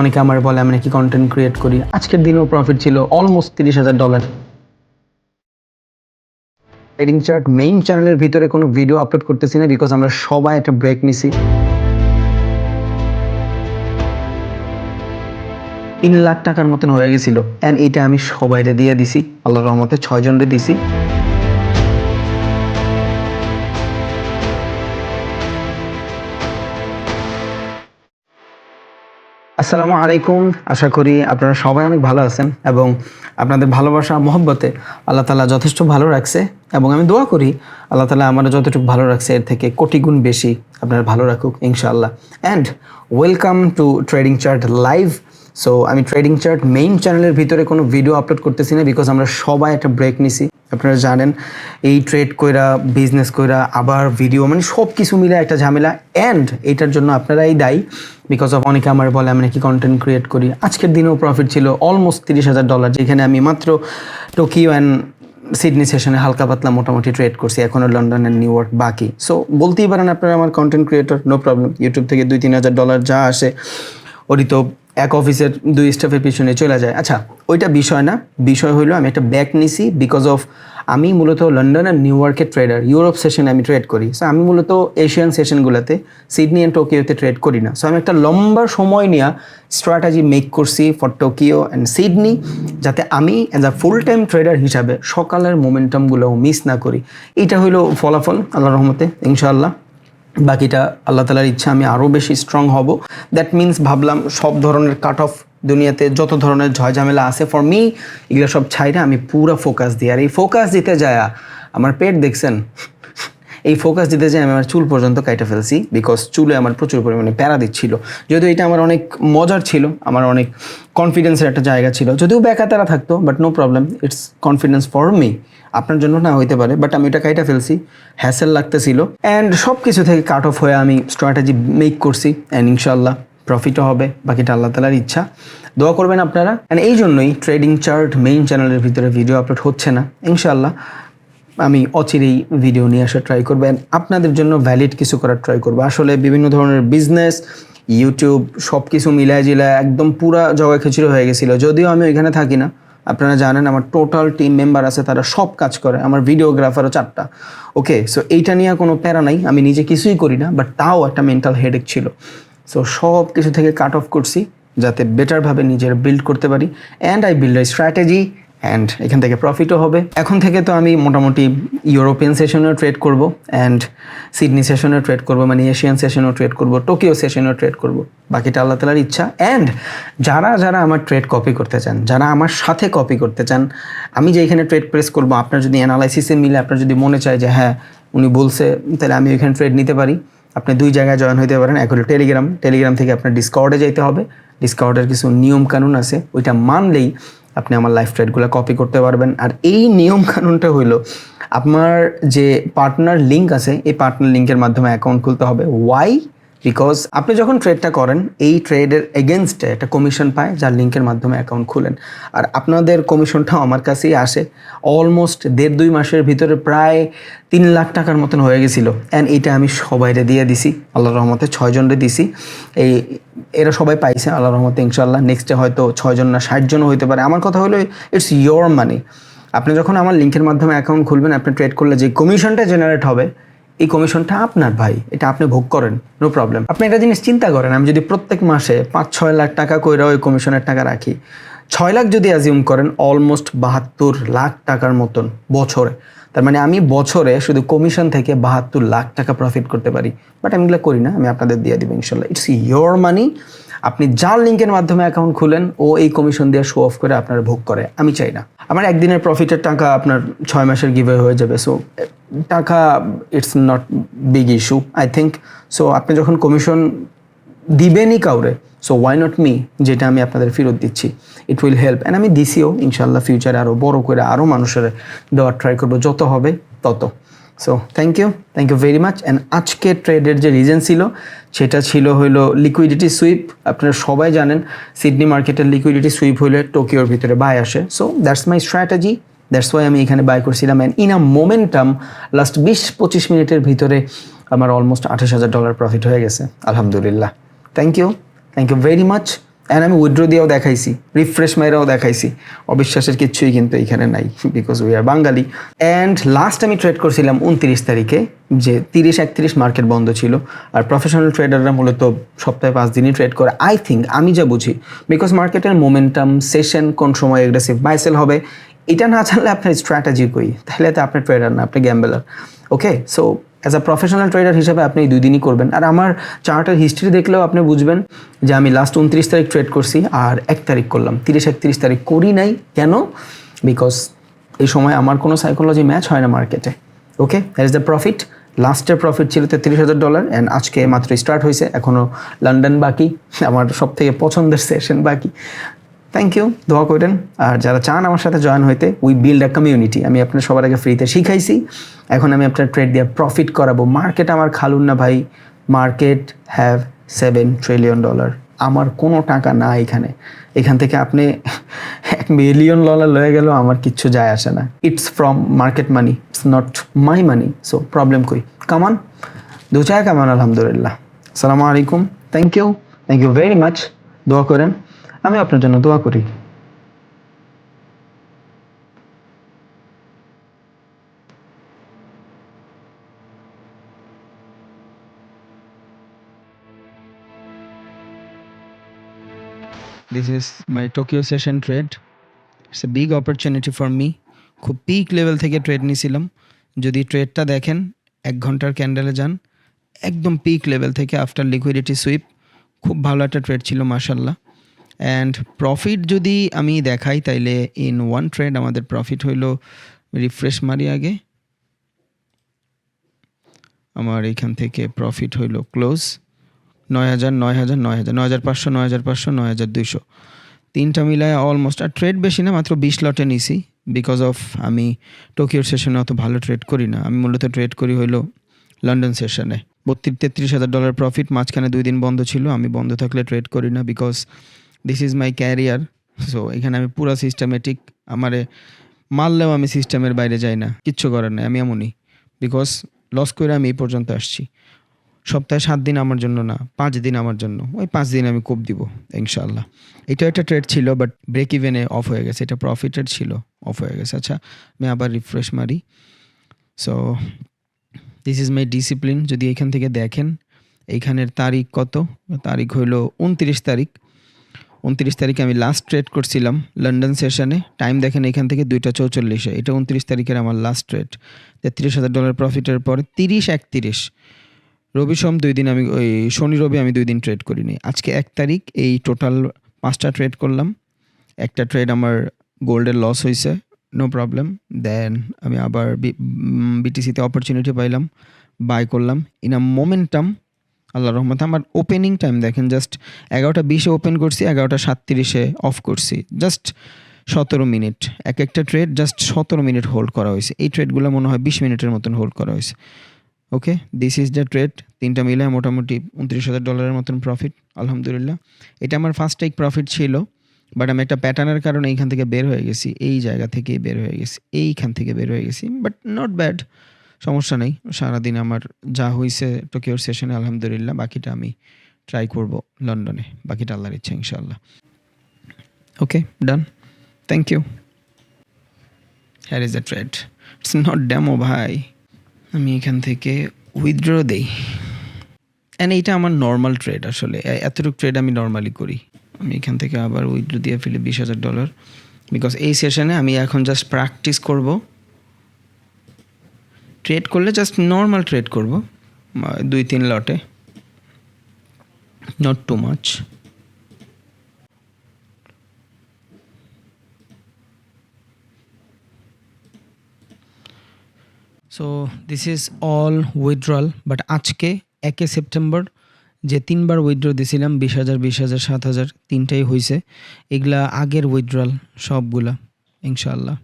অনেকে আমার বলে, আমি নাকি কন্টেন্ট ক্রিয়েট করি। আজকের দিনেও প্রফিট ছিল অলমোস্ট তিরিশ হাজার ডলার ট্রেডিং চার্ট মেইন চ্যানেলের ভিতরে কোনো ভিডিও আপলোড করতেছি না বিকজ আমরা সবাই একটা ব্রেক নিছি। তিন লাখ টাকার মতন হয়ে গেছিল। অ্যান্ড এটা আমি সবাইরে দিয়ে দিছি। আল্লাহর রহমতে ছয় জনরে দিছি। আসসালামু আলাইকুম। আশা করি আপনারা সবাই অনেক ভালো আছেন এবং আপনাদের ভালোবাসা, মহব্বতে আল্লাহ তালা যথেষ্ট ভালো রাখছে এবং আমি দোয়া করি আল্লাহ তালা আমার যতটুকু ভালো রাখছে, এর থেকে কোটি গুণ বেশি আপনারা ভালো রাখুক ইনশাআল্লাহ। And welcome to trading chart live so আমি ট্রেডিং চার্ট মেইন চ্যানেলের ভিতরে কোনো ভিডিও আপলোড করতেছি না বিকজ আমরা সবাই একটা ব্রেক নিছি। আপনারা জানেন, এই ট্রেড কইরা বিজনেস কইরা, আবার ভিডিও মানে সব কিছু মিলে একটা ঝামেলা। অ্যান্ড এইটার জন্য আপনারাই দায়ী বিকজ অফ অনেকে আমার বলে, আমি নাকি কন্টেন্ট ক্রিয়েট করি। আজকের দিনেও প্রফিট ছিল অলমোস্ট তিরিশ হাজার ডলার যেখানে আমি মাত্র টোকিও অ্যান্ড সিডনি সেশনে হালকা পাতলা মোটামুটি ট্রেড করছি। এখনও লন্ডন অ্যান্ড নিউ ইয়র্ক বাকি। সো বলতেই পারেন আপনারা আমার content creator no problem YouTube থেকে দুই তিন হাজার ডলার যা আসে ওরই তো এক অফিসের দুই স্টাফের পিছনে চলে যায়। আচ্ছা ওইটা বিষয় না। বিষয় হইল, আমি একটা ব্যাক নিছি বিকজ অফ আমি মূলত লন্ডন আর নিউ ইয়র্কের ট্রেডার ইউরোপ সেশনে আমি ট্রেড করি। সো আমি মূলত এশিয়ান সেশনগুলোতে সিডনি অ্যান্ড টোকিওতে ট্রেড করি না। সো আমি একটা লম্বা সময় নিয়ে স্ট্র্যাটাজি মেক করছি ফর টোকিও অ্যান্ড সিডনি যাতে আমি as a full time trader হিসাবে সকালের মোমেন্টামগুলো মিস না করি। এটা হইল ফলাফল আল্লাহ রহমতে, ইনশাআল্লাহ। বাকিটা আল্লাহ তালার ইচ্ছা, আমি আরও বেশি স্ট্রং হব। দ্যাট মিন্স ভাবলাম সব ধরনের কাট অফ দুনিয়াতে যত ধরনের ঝয়ঝামেলা আছে ফর মি এগুলো সব ছাইরা আমি পুরো ফোকাস দিই। আর এই ফোকাস দিতে যায়, আমার পেট দেখছেন? এই ফোকাস দিতে যায় আমি আমার চুল পর্যন্ত কাইটে ফেলছি বিকজ চুলে আমার প্রচুর পরিমাণে প্যারা দিচ্ছিল। যদিও এটা আমার অনেক মজার ছিল, আমার অনেক কনফিডেন্সের একটা জায়গা ছিল। যদিও ব্যাকা তারা থাকতো but no problem it's confidence for me আপনার জন্য না হইতে পারে বাট আমি এটা কাইটা ফেলছি হ্যাসেল লাগতেছিল। অ্যান্ড সব কিছু থেকে কাট অফ হয়ে আমি স্ট্র্যাটেজি মেক করছি অ্যান্ড ইনশাল্লাহ প্রফিটও হবে, বাকিটা আল্লাহ তালার ইচ্ছা। দোয়া করবেন আপনারা। অ্যান্ড এই জন্যই ট্রেডিং চার্ট মেইন চ্যানেলের ভিতরে ভিডিও আপলোড হচ্ছে না। ইনশাল্লাহ আমি অচিরেই ভিডিও নিয়ে আসার ট্রাই করব আপনাদের জন্য ভ্যালিড কিছু করার ট্রাই করব। আসলে বিভিন্ন ধরনের বিজনেস ইউটিউব সব কিছু মিলায় জিলায় একদম পুরা জগা খিচুড়ি হয়ে গেছিল। যদিও আমি ওইখানে থাকি না। আপনারা জানেন আমার টোটাল টিম মেম্বার আছে, তারা সব কাজ করে। আমার ভিডিওগ্রাফারও চারটা। ওকে সো এইটা নিয়ে কোনো প্যারা নাই। আমি নিজে কিছুই করি না বাট তাও একটা মেন্টাল হেডেক ছিল। সো সব কিছু থেকে কাট অফ করছি, যাতে বেটারভাবে নিজের বিল্ড করতে পারি। And I build I strategy and এখান থেকে প্রফিটও হবে। এখন থেকে তো আমি মোটামুটি ইউরোপিয়ান সেশনেও ট্রেড করব অ্যান্ড সিডনি সেশনেও ট্রেড করব মানে এশিয়ান সেশনেও ট্রেড করব টোকিও সেশনেও ট্রেড করব। বাকিটা আল্লাহ তালার ইচ্ছা। অ্যান্ড যারা যারা আমার ট্রেড কপি করতে চান, যারা আমার সাথে কপি করতে চান, আমি যে এখানে ট্রেড প্রেস করব, আপনার যদি অ্যানালাইসিসে মিলে, আপনার যদি মনে চায় যে হ্যাঁ উনি বলছে, তাহলে আমি ওইখানে ট্রেড নিতে পারি। আপনি দুই জায়গায় জয়েন হতে পারেন, এক হলো টেলিগ্রাম টেলিগ্রাম থেকে আপনার ডিসকাউন্টে যেতে হবে। ডিসকাউন্টের কিছু নিয়ম কানুন আছে, ওইটা মানলেই আপনি আমার লাইফ ট্রেডগুলো কপি করতে পারবেন। আর এই নিয়ম কানুনটা হইল, আপনার যে পার্টনার লিঙ্ক আছে, এই পার্টনার লিঙ্কের মাধ্যমে অ্যাকাউন্ট খুলতে হবে। ওয়াই বিকজ আপনি যখন ট্রেডটা করেন, এই ট্রেডের এগেনস্টে একটা কমিশন পায়, যার লিঙ্কের মাধ্যমে অ্যাকাউন্ট খুলেন। আর আপনাদের কমিশনটাও আমার কাছেই আসে। অলমোস্ট দেড় দুই মাসের ভিতরে প্রায় তিন লাখ টাকার মতন হয়ে গেছিল। অ্যান্ড এটা আমি সবাইরে দিয়ে দিছি। আল্লাহ রহমতে ছয়জনরে দিছি। এই, এরা সবাই পাইছে আল্লাহ রহমতে ইনশাল্লাহ নেক্সটে হয়তো ছয়জন না ষাটজনও হইতে পারে। আমার কথা হলো ইটস ইয়োর মানি আপনি যখন আমার লিঙ্কের মাধ্যমে অ্যাকাউন্ট খুলবেন, আপনি ট্রেড করলে যে কমিশনটা জেনারেট হবে এই কমিশনটা আপনার ভাই, এটা আপনি ভোগ করেন নো প্রবলেম আপনি একটা জিনিস চিন্তা করেন, আমি যদি প্রত্যেক মাসে পাঁচ ছয় লাখ টাকা কইরা ওই কমিশনের টাকা রাখি, ছয় লাখ যদি অ্যাজিউম করেন অলমোস্ট বাহাত্তর লাখ টাকার মতন বছরে। তার মানে আমি বছরে শুধু কমিশন থেকে বাহাত্তর লাখ টাকা প্রফিট করতে পারি। বাট আমি এগুলো করি না, আমি আপনাদের দিয়ে দিব ইনশাল্লাহ। ইটস ইয়োর মানি আপনি যার লিঙ্কের মাধ্যমে অ্যাকাউন্ট খুলেন, ও এই কমিশন দিয়ে শো অফ করে আপনার ভোগ করে। আমি চাই না। আমার একদিনের প্রফিটের টাকা আপনার ছয় মাসের গিভে হয়ে যাবে। সো টাকা it's not big issue I think so আপনি যখন কমিশন দিবেনই কাউরে সো ওয়াই নট মি যেটা আমি আপনাদের ফেরত দিচ্ছি। ইট উইল হেল্প অ্যান্ড আমি দিছিও ইনশাল্লাহ ফিউচারে আরও বড় করে আরও মানুষের দেওয়ার ট্রাই করব। যত হবে, তত। So thank you thank you very much and আজকে ট্রেডের যে রিজন ছিল, সেটা ছিল হলো লিকুইডিটি সুইপ আপনারা সবাই জানেন সিডনি মার্কেটের লিকুইডিটি সুইপ হলে টোকিওর ভিতরে বাই আসে। So that's my strategy that's why আমি এখানে বাই করছিলাম। And in a momentum last বিশ, পঁচিশ মিনিটের ভিতরে আমার অলমোস্ট আঠাশ হাজার ডলার প্রফিট হয়ে গেছে। আলহামদুলিল্লাহ। Thank you thank you very much and আমি উইড্রো দিয়েও দেখাইছি রিফ্রেশ মেয়েরাও দেখাইছি। অবিশ্বাসের কিচ্ছুই কিন্তু এখানে নাই because we are Bangali and last আমি ট্রেড করছিলাম উনত্রিশ তারিখে, যে তিরিশ একত্রিশ মার্কেট বন্ধ ছিল। আর প্রফেশনাল ট্রেডাররা মূলত সপ্তাহে পাঁচ দিনই ট্রেড করে। আই থিঙ্ক আমি যা বুঝি বিকজ মার্কেটের মোমেন্টাম সেশন কোন সময় এগ্রেসিভ বাইসেল হবে, এটা না জানলে আপনার স্ট্র্যাটেজি কই? তাহলে তো আপনি ট্রেডার না, আপনি gambler okay so as a professional trader হিসেবে আপনি দুই দিনই করবেন। আর আমার চার্টের হিস্ট্রি দেখলেও আপনি বুঝবেন যে আমি লাস্ট উনত্রিশ তারিখ ট্রেড করছি আর এক তারিখ করলাম। তিরিশ, একত্রিশ তারিখ করি নাই। কেন? বিকজ এই সময় আমার কোনো সাইকোলজি ম্যাচ হয় না মার্কেটে okay that is the profit লাস্টের প্রফিট ছিল তেত্রিশ হাজার ডলার অ্যান্ড আজকে মাত্র স্টার্ট হয়েছে। এখনও লন্ডন বাকি। আমার সব থেকে পছন্দের সেশন বাকি। থ্যাংক ইউ দোয়া করেন আর যারা চান আমার সাথে জয়েন হইতে উই বিল্ড আ কমিউনিটি আমি আপনার সবার আগে ফ্রিতে শিখাইছি। এখন আমি আপনার ট্রেড দিয়ে প্রফিট করাবো। মার্কেট আমার খালুন না ভাই। Market have seven trillion dollar আমার কোনো টাকা না এখানে। এখান থেকে আপনি এক মিলিয়ন ডলার লয়ে গেলেও আমার কিচ্ছু যায় আসে না। It's from market money it's not my money so problem কই? কামান দু চায় কামান আলহামদুলিল্লাহ। আসসালামু আলাইকুম। Thank you thank you very much দোয়া করেন। আমি আপনার জন্য দোয়া করি This is my Tokyo session trade. It's a big opportunity for me. খুব পিক লেভেল থেকে ট্রেড নিয়েছিলাম যদি ট্রেডটা দেখেন, এক ঘণ্টার ক্যান্ডেলে যান, একদম পিক লেভেল থেকে আফটার লিকুইডিটি সুইপ খুব ভালো একটা ট্রেড ছিল মার্শাল্লাহ অ্যান্ড প্রফিট যদি আমি দেখাই, তাইলে ইন ওয়ান ট্রেড আমাদের প্রফিট হইল রিফ্রেশ মারি আগে। আমার এখান থেকে প্রফিট হইল ক্লোজ নয় হাজার নয় হাজার নয় হাজার নয় হাজার পাঁচশো, নয় হাজার পাঁচশো, নয় হাজার দুইশো। তিনটা মিলায় অলমোস্ট আর ট্রেড বেশি না, মাত্র বিশ লটে নিছি। বিকজ অফ আমি টোকিওর সেশনে অত ভালো ট্রেড করি না। আমি মূলত ট্রেড করি হইল লন্ডন সেশনে বত্রিশ, তেত্রিশ হাজার ডলার প্রফিট মাঝখানে দুই দিন বন্ধ ছিল, আমি বন্ধ থাকলে ট্রেড করি না। Because this is my career so এখানে আমি পুরো সিস্টেমেটিক আমারে মারলেও আমি সিস্টেমের বাইরে যাই না। কিচ্ছু করার নাই, আমি এমনই। বিকজ লস করে আমি এই পর্যন্ত আসছি। সপ্তাহে সাত দিন আমার জন্য না, পাঁচ দিন আমার জন্য। ওই পাঁচ দিন আমি কোপ দিব ইনশাল্লাহ এটা একটা ট্রেড ছিল বাট ব্রেক ইভেনে অফ হয়ে গেছে। এটা প্রফিটেড ছিল অফ হয়ে গেছে। আচ্ছা আমি আবার রিফ্রেশ মারি। So this is my discipline যদি এখান থেকে দেখেন, এইখানের তারিখ কত? তারিখ হইল উনত্রিশ তারিখ। উনত্রিশ তারিখে আমি লাস্ট ট্রেড করছিলাম লন্ডন সেশনে টাইম দেখেন এখান থেকে দুইটা চৌচল্লিশে। এটা উনত্রিশ তারিখের আমার লাস্ট ট্রেড তেত্রিশ হাজার ডলার প্রফিটের পরে তিরিশ একত্রিশ। রবি সোম দুই দিন আমি ওই শনি রবি আমি দুই দিন ট্রেড করিনি। আজকে এক তারিখ এই টোটাল পাঁচটা ট্রেড করলাম। একটা ট্রেড আমার গোল্ডের লস হয়েছে নো প্রবলেম দেন আমি আবার বিটিসিতে অপরচুনিটি পাইলাম বাই করলাম। ইন আ মোমেন্টাম আল্লাহ রহমত। আমার ওপেনিং টাইম দেখেন জাস্ট এগারোটা বিশে ওপেন করছি, এগারোটা সাতত্রিশে অফ করছি। জাস্ট সতেরো মিনিট এক একটা ট্রেড জাস্ট সতেরো মিনিট হোল্ড করা হয়েছে। এই ট্রেডগুলো মনে হয় বিশ মিনিটের মতন হোল্ড করা হয়েছে। Okay this is the trade তিনটা মিলে মোটামুটি উনত্রিশ হাজার ডলারের মতন প্রফিট আলহামদুলিল্লাহ। এটা আমার ফার্স্ট টেক প্রফিট ছিল বাট আমি একটা প্যাটার্নের কারণে এইখান থেকে বের হয়ে গেছি। এই জায়গা থেকেই বের হয়ে গেছি। এইখান থেকে বের হয়ে গেছি বাট নট ব্যাড সমস্যা নেই। সারাদিন আমার যা হয়েছে টোকিওর সেশনে আলহামদুলিল্লাহ, বাকিটা আমি ট্রাই করব লন্ডনে। বাকিটা আল্লাহর ইচ্ছা, ইনশাআল্লাহ। Okay done thank you here is the trade it's not demo ভাই। আমি এখান থেকে উইথড্র দেই। অ্যান্ড এইটা আমার নর্মাল ট্রেড আসলে। এতটুকু ট্রেড আমি নর্মালি করি। আমি এখান থেকে আবার উইথড্র দিয়ে ফেলি বিশ হাজার ডলার বিকজ এই সেশনে আমি এখন জাস্ট প্র্যাকটিস করব। ট্রেড করলে জাস্ট নর্মাল ট্রেড করব দুই, তিন লটে not too much so this is all withdrawal but আজকে একে সেপ্টেম্বর যে তিনবার উইথড্র দিছিলাম, বিশ হাজার বিশ হাজার, সাত হাজার, তিনটাই হয়েছে এগুলা আগের উইথড্রল সবগুলা ইনশাল্লাহ